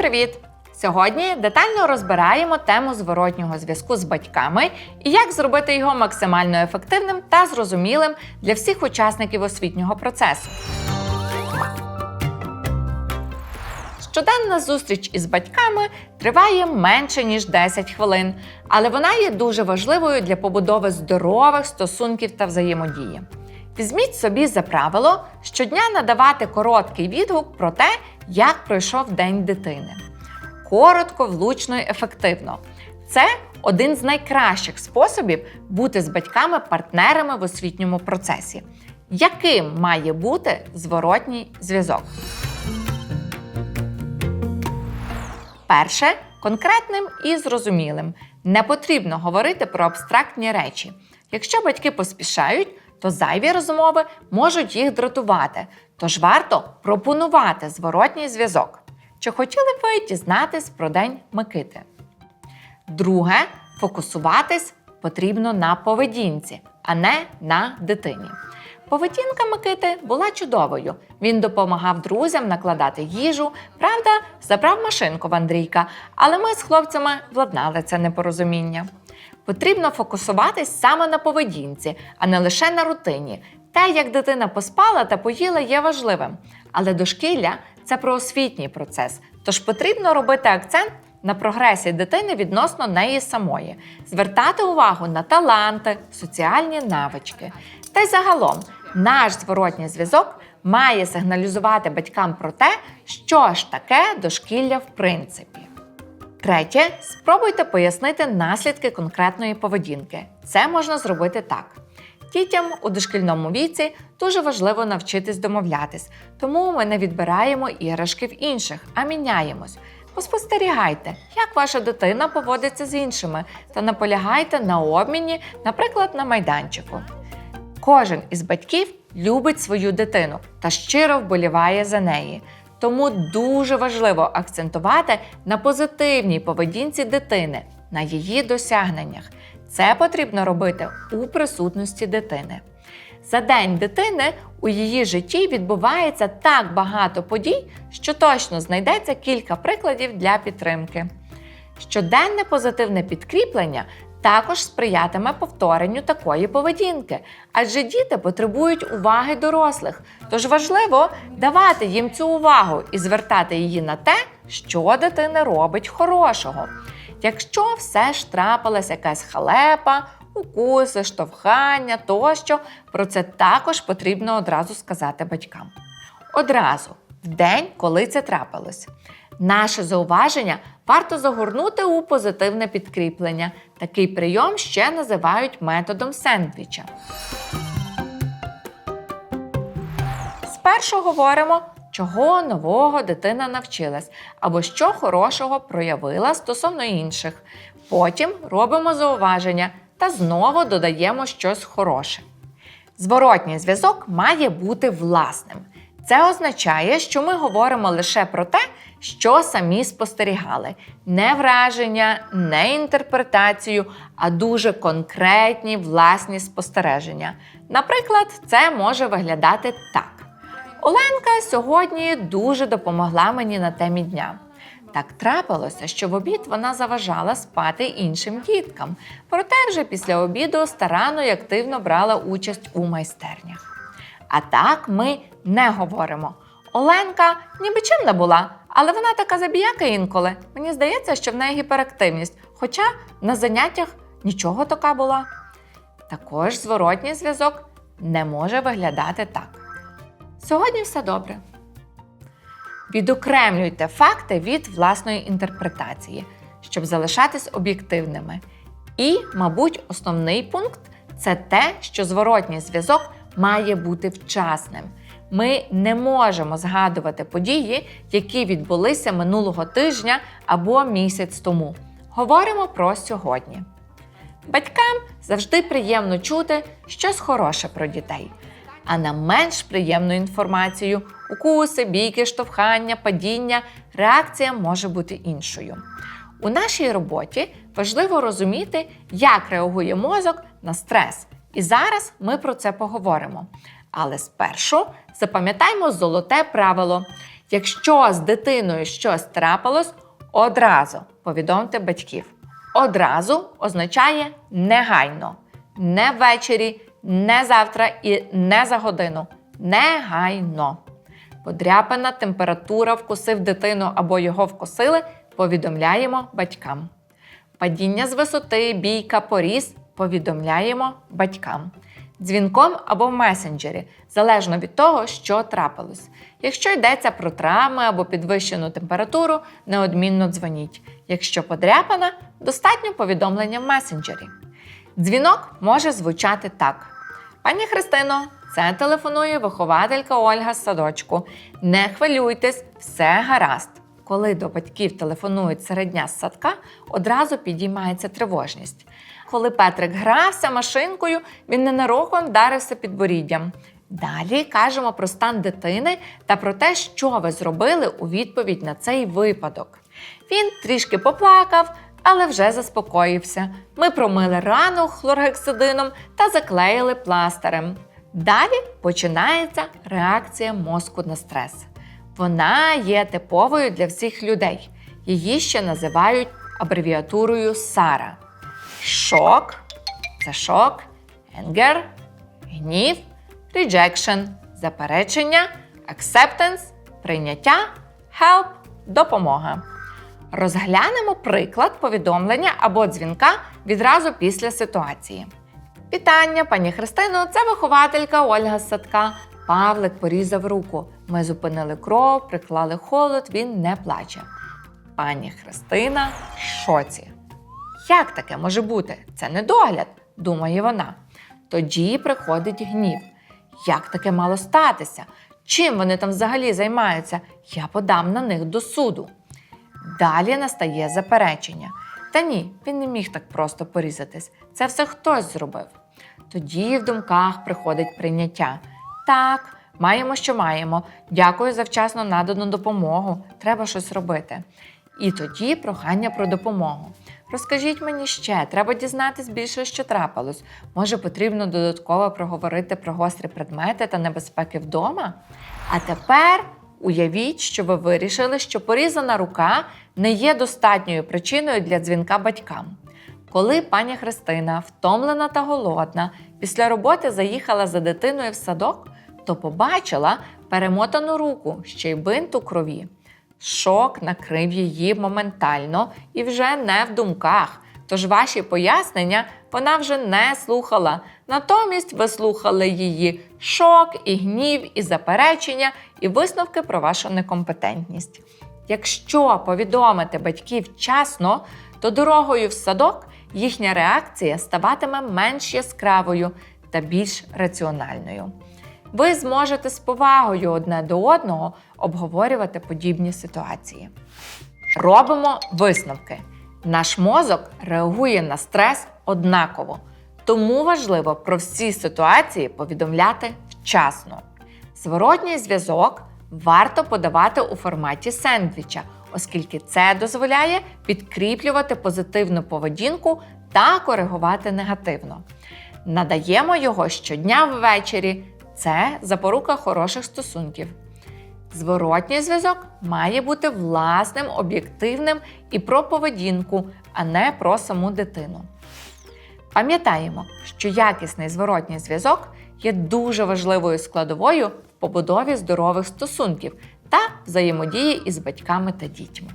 привіт! Сьогодні детально розбираємо тему зворотнього зв'язку з батьками і як зробити його максимально ефективним та зрозумілим для всіх учасників освітнього процесу. Щоденна зустріч із батьками триває менше ніж 10 хвилин, але вона є дуже важливою для побудови здорових стосунків та взаємодії. Візьміть собі за правило щодня надавати короткий відгук про те, як пройшов день дитини. Коротко, влучно і ефективно. Це один з найкращих способів бути з батьками-партнерами в освітньому процесі. Яким має бути зворотній зв'язок? Перше конкретним і зрозумілим. Не потрібно говорити про абстрактні речі. Якщо батьки поспішають, то зайві розмови можуть їх дратувати, тож варто пропонувати зворотній зв'язок. Чи хотіли б ви дізнатись про день Микити? Друге, фокусуватись потрібно на поведінці, а не на дитині. Поведінка Микити була чудовою. Він допомагав друзям накладати їжу, правда, забрав машинку в Андрійка, але ми з хлопцями владнали це непорозуміння. Потрібно фокусуватись саме на поведінці, а не лише на рутині. Те, як дитина поспала та поїла, є важливим. Але дошкілля це про освітній процес, тож потрібно робити акцент на прогресі дитини відносно неї самої, звертати увагу на таланти, соціальні навички. Та й загалом наш зворотній зв'язок має сигналізувати батькам про те, що ж таке дошкілля в принципі. Третє, спробуйте пояснити наслідки конкретної поведінки. Це можна зробити так. Дітям у дошкільному віці дуже важливо навчитись домовлятись, тому ми не відбираємо іграшки в інших, а міняємось. Поспостерігайте, як ваша дитина поводиться з іншими, та наполягайте на обміні, наприклад, на майданчику. Кожен із батьків любить свою дитину та щиро вболіває за неї. Тому дуже важливо акцентувати на позитивній поведінці дитини, на її досягненнях. Це потрібно робити у присутності дитини. За день дитини у її житті відбувається так багато подій, що точно знайдеться кілька прикладів для підтримки. Щоденне позитивне підкріплення також сприятиме повторенню такої поведінки, адже діти потребують уваги дорослих, тож важливо давати їм цю увагу і звертати її на те, що дитина робить хорошого. Якщо все ж трапилась якась халепа, укуси, штовхання тощо, про це також потрібно одразу сказати батькам. Одразу, в день, коли це трапилось. Наше зауваження варто загорнути у позитивне підкріплення. Такий прийом ще називають методом сендвіча. Спершу говоримо, чого нового дитина навчилась, або що хорошого проявила стосовно інших. Потім робимо зауваження та знову додаємо щось хороше. Зворотній зв'язок має бути власним. Це означає, що ми говоримо лише про те, що самі спостерігали, не враження, не інтерпретацію, а дуже конкретні власні спостереження. Наприклад, це може виглядати так: Оленка сьогодні дуже допомогла мені на темі дня. Так трапилося, що в обід вона заважала спати іншим діткам, проте вже після обіду старанно і активно брала участь у майстернях. А так ми не говоримо. Оленка ніби чимна була, але вона така забіяка інколи. Мені здається, що в неї гіперактивність, хоча на заняттях нічого така була. Також зворотній зв'язок не може виглядати так. Сьогодні все добре. Відокремлюйте факти від власної інтерпретації, щоб залишатись об'єктивними. І, мабуть, основний пункт це те, що зворотній зв'язок має бути вчасним. Ми не можемо згадувати події, які відбулися минулого тижня або місяць тому. Говоримо про сьогодні. Батькам завжди приємно чути щось хороше про дітей, а на менш приємну інформацію укуси, бійки, штовхання, падіння реакція може бути іншою. У нашій роботі важливо розуміти, як реагує мозок на стрес. І зараз ми про це поговоримо. Але спершу запам'ятаймо золоте правило: Якщо з дитиною щось трапилось, одразу повідомте батьків. Одразу означає негайно, не ввечері, не завтра і не за годину. Негайно. Подряпана температура вкусив дитину або його вкусили, повідомляємо батькам. Падіння з висоти, бійка, поріз повідомляємо батькам. Дзвінком або в месенджері, залежно від того, що трапилось. Якщо йдеться про травми або підвищену температуру, неодмінно дзвоніть. Якщо подряпана, достатньо повідомлення в месенджері. Дзвінок може звучати так: Пані Христино, це телефонує вихователька Ольга з садочку. Не хвилюйтесь, все гаразд. Коли до батьків телефонують середня з садка, одразу підіймається тривожність. Коли Петрик грався машинкою, він ненароком вдарився підборіддям. Далі кажемо про стан дитини та про те, що ви зробили у відповідь на цей випадок. Він трішки поплакав, але вже заспокоївся. Ми промили рану хлоргексидином та заклеїли пластирем. Далі починається реакція мозку на стрес. Вона є типовою для всіх людей. Її ще називають абревіатурою SARA. Шок це шок, anger, гнів, rejection, заперечення, acceptance, прийняття, help, допомога. Розглянемо приклад повідомлення або дзвінка відразу після ситуації. Вітання, пані Христино, це вихователька Ольга садка. Павлик порізав руку. Ми зупинили кров, приклали холод, він не плаче. Пані Христина в шоці. Як таке може бути? Це недогляд, думає вона. Тоді приходить гнів. Як таке мало статися? Чим вони там взагалі займаються? Я подам на них до суду. Далі настає заперечення. Та ні, він не міг так просто порізатись. Це все хтось зробив. Тоді в думках приходить прийняття. Так, маємо, що маємо. Дякую за вчасно надану допомогу. Треба щось робити. І тоді прохання про допомогу. Розкажіть мені ще, треба дізнатись більше, що трапилось. Може, потрібно додатково проговорити про гострі предмети та небезпеки вдома? А тепер уявіть, що ви вирішили, що порізана рука не є достатньою причиною для дзвінка батькам. Коли пані Христина, втомлена та голодна, після роботи заїхала за дитиною в садок, то побачила перемотану руку, ще й бинт у крові. Шок накрив її моментально і вже не в думках. Тож ваші пояснення вона вже не слухала. Натомість ви слухали її шок, і гнів, і заперечення, і висновки про вашу некомпетентність. Якщо повідомити батьків вчасно, то дорогою в садок їхня реакція ставатиме менш яскравою та більш раціональною. Ви зможете з повагою одне до одного обговорювати подібні ситуації. Робимо висновки. Наш мозок реагує на стрес однаково, тому важливо про всі ситуації повідомляти вчасно. Зворотній зв'язок варто подавати у форматі сендвіча, оскільки це дозволяє підкріплювати позитивну поведінку та коригувати негативно. Надаємо його щодня ввечері. Це запорука хороших стосунків. Зворотній зв'язок має бути власним, об'єктивним і про поведінку, а не про саму дитину. Пам'ятаємо, що якісний зворотній зв'язок є дуже важливою складовою в побудові здорових стосунків та взаємодії із батьками та дітьми.